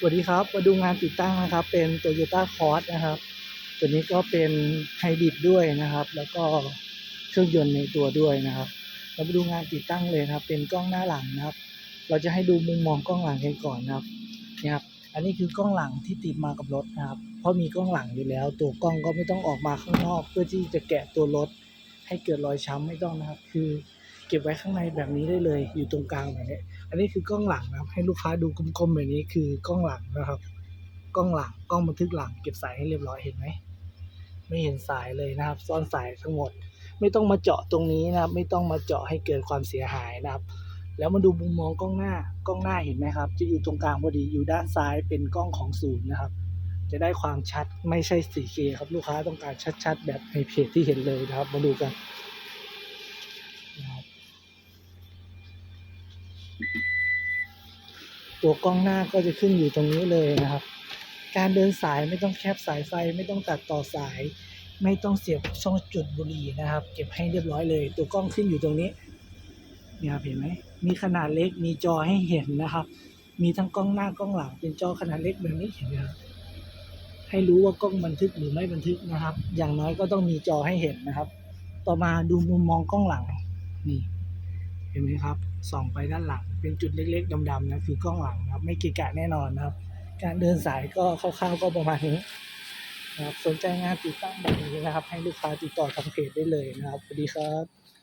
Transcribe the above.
สวัสดีครับ มาดูงานติดตั้งนะครับ เป็น Toyota Cross นะครับ ตัวนี้ก็เป็นไฮบริดด้วยนะครับ แล้วก็เครื่องยนต์ในตัวด้วยนะครับ เรามาดูงานติดตั้งเลยนะครับ เป็นกล้องหน้าหลังนะครับ เราจะให้ดูมุมมองกล้องหลังกันก่อนนะครับนี่ครับ อันนี้คือกล้องหลังที่ติดมากับรถนะครับ เพราะมีกล้องหลังอยู่แล้ว ตัวกล้องก็ไม่ต้องออกมาข้างนอก เพื่อที่จะแกะตัวรถ ให้เกิดรอยช้ำไม่ต้องนะครับ คือ เก็บไว้ข้างในแบบนี้ได้เลย อยู่ตรงกลางแบบนี้อันนี้คือกล้องหลังนะครับ ให้ลูกค้าดูกลมๆแบบนี้คือกล้องหลังนะครับ กล้องหลังกล้องบันทึกหลัง เก็บสายให้เรียบร้อยเห็นไหมไม่เห็นสายเลยนะครับ ซ่อนสายทั้งหมด ไม่ต้องมาเจาะตรงนี้นะครับ ไม่ต้องมาเจาะให้เกิดความเสียหายนะครับ แล้วมาดูมุมมองกล้องหน้ากล้องหน้าเห็นไหมครับ จะอยู่ตรงกลางพอดีอยู่ด้านซ้ายเป็นกล้องของศูนย์นะครับ จะได้ความชัดไม่ใช่ 4K ครับลูกค้าต้องการชัด ๆ แบบในเพจที่เห็นเลยนะครับ มาดูกัน ตัวกล้องหน้าก็จะขึ้นอยู่ตรงนี้เลยนะครับ การเดินสายไม่ต้องแคบสายไฟไม่ต้องตัดต่อสาย ไม่ต้องเสียบช่องจุดบุหรี่นะครับ เก็บให้เรียบร้อยเลย ตัวกล้องขึ้นอยู่ตรงนี้เนี่ยครับเห็นไหมมีขนาดเล็กมีจอให้เห็นนะครับ มีทั้งกล้องหน้ากล้องหลังเป็นจอขนาดเล็กแบบนี้เห็นไหมครับให้รู้ว่ากล้องบันทึกหรือไม่บันทึกนะครับ อย่างน้อยก็ต้องมีจอให้เห็นนะครับ ต่อมาดูมุมมองกล้องหลังนี่ เห็นไหมครับส่องไปด้านหลังเป็นจุดเล็กๆดำๆนะคือกล้องหลังครับ ไม่กีกะแน่นอนนะครับ การเดินสายก็คร่าวๆก็ประมาณนี้นะครับสนใจงานติดตั้งแบบนี้นะครับ ให้ลูกค้าติดต่อทางเพจได้เลยนะครับสวัสดีครับ